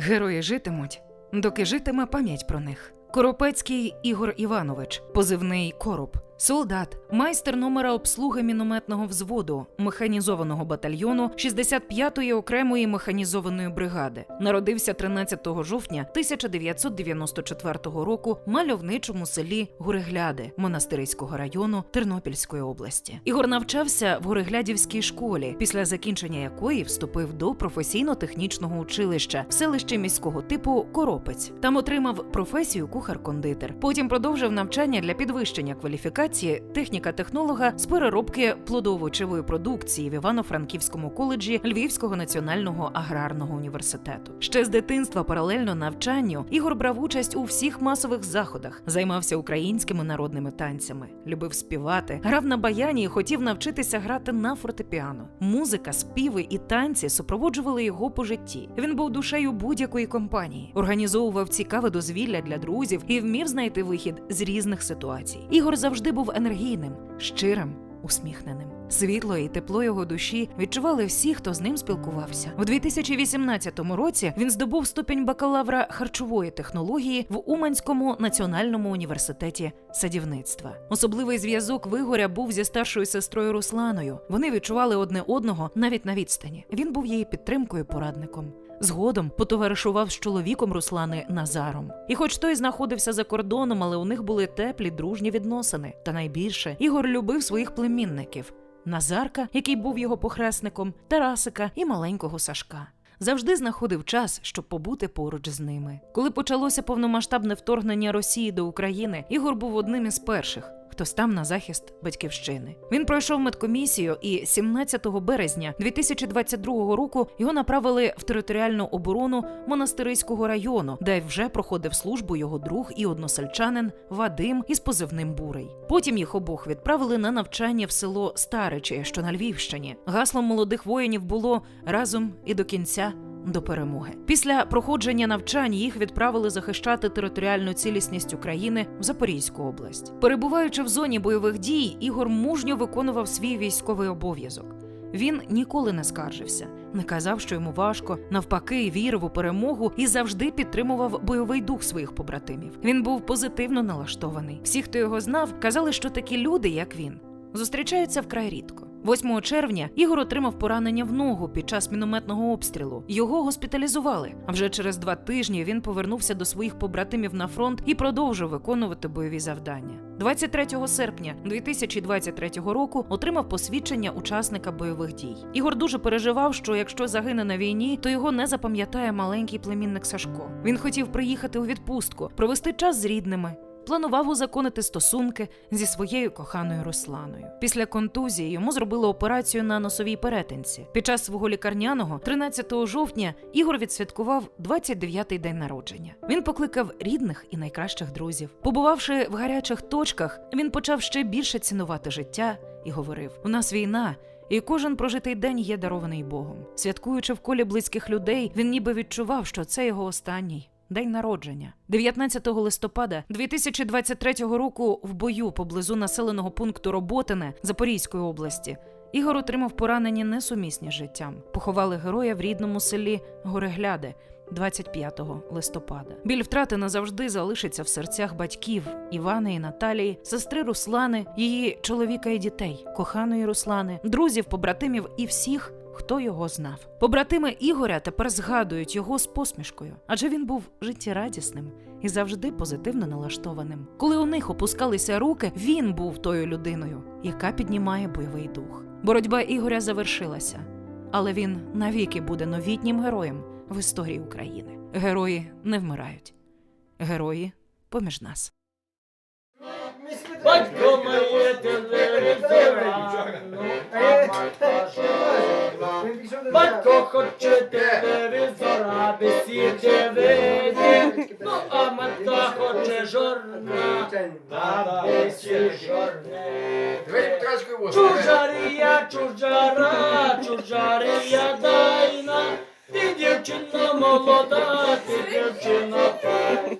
Герої житимуть, доки житиме пам'ять про них. Коропецький Ігор Іванович, позивний Короб, солдат, майстер номера обслуги мінометного взводу, механізованого батальйону 65-ї окремої механізованої бригади. Народився 13 жовтня 1994 року в мальовничому селі Гурегляди Монастириського району Тернопільської області. Ігор навчався в Гуреглядівській школі, після закінчення якої вступив до професійно-технічного училища в селищі міського типу Коропець. Там отримав професію кухар-кондитер. Потім продовжив навчання для підвищення кваліфікації техніка-технолога з переробки плодоовочевої продукції в Івано-Франківському коледжі Львівського національного аграрного університету. Ще з дитинства паралельно навчанню Ігор брав участь у всіх масових заходах, займався українськими народними танцями, любив співати, грав на баяні і хотів навчитися грати на фортепіано. Музика, співи і танці супроводжували його по житті. Він був душею будь-якої компанії, організовував цікаве дозвілля для друзів і вмів знайти вихід з різних ситуацій. Ігор завжди був енергійним, щирим, усміхненим. Світло і тепло його душі відчували всі, хто з ним спілкувався. У 2018 році він здобув ступінь бакалавра харчової технології в Уманському національному університеті садівництва. Особливий зв'язок Вигоря був зі старшою сестрою Русланою. Вони відчували одне одного навіть на відстані. Він був її підтримкою, порадником. Згодом потоваришував з чоловіком Руслани Назаром. І хоч той знаходився за кордоном, але у них були теплі дружні відносини. Та найбільше Ігор любив своїх племінників Назарка, який був його похресником, Тарасика і маленького Сашка. Завжди знаходив час, щоб побути поруч з ними. Коли почалося повномасштабне вторгнення Росії до України, Ігор був одним із перших. Хто став на захист батьківщини. Він пройшов медкомісію, і 17 березня 2022 року його направили в територіальну оборону монастириського району, де вже проходив службу його друг і односельчанин Вадим із позивним Бурей. Потім їх обох відправили на навчання в село Старичі, що на Львівщині. Гаслом молодих воїнів було разом і до кінця до перемоги. Після проходження навчань їх відправили захищати територіальну цілісність України в Запорізьку область. Перебуваючи в зоні бойових дій, Ігор мужньо виконував свій військовий обов'язок. Він ніколи не скаржився, не казав, що йому важко, навпаки, вірив у перемогу і завжди підтримував бойовий дух своїх побратимів. Він був позитивно налаштований. Всі, хто його знав, казали, що такі люди, як він, зустрічаються вкрай рідко. 8 червня Ігор отримав поранення в ногу під час мінометного обстрілу. Його госпіталізували. А вже через два тижні він повернувся до своїх побратимів на фронт і продовжив виконувати бойові завдання. 23 серпня 2023 року отримав посвідчення учасника бойових дій. Ігор дуже переживав, що якщо загине на війні, то його не запам'ятає маленький племінник Сашко. Він хотів приїхати у відпустку, провести час з рідними планував узаконити стосунки зі своєю коханою Русланою. Після контузії йому зробили операцію на носовій перетинці. Під час свого лікарняного, 13 жовтня, Ігор відсвяткував 29-й день народження. Він покликав рідних і найкращих друзів. Побувавши в гарячих точках, він почав ще більше цінувати життя і говорив: у нас війна. І кожен прожитий день є дарований Богом. Святкуючи в колі близьких людей, він ніби відчував, що це його останній день народження. 19 листопада 2023 року в бою поблизу населеного пункту Роботине Запорізької області. Ігор отримав поранення несумісні з життям. Поховали героя в рідному селі Горегляди 25 листопада. Біль втрати назавжди залишиться в серцях батьків Івани і Наталії, сестри Руслани, її чоловіка і дітей, коханої Руслани, друзів, побратимів і всіх, хто його знав. Побратими Ігоря тепер згадують його з посмішкою, адже він був життєрадісним і завжди позитивно налаштованим. Коли у них опускалися руки, він був тою людиною, яка піднімає бойовий дух. Боротьба Ігоря завершилася, але він навіки буде новітнім героєм в історії України. Герої не вмирають, герої поміж нас. Батько хоче жорна, та висі жорне. Чужарія, чужара, чужарія дайна, ти дівчина молода, ти дівчина файна.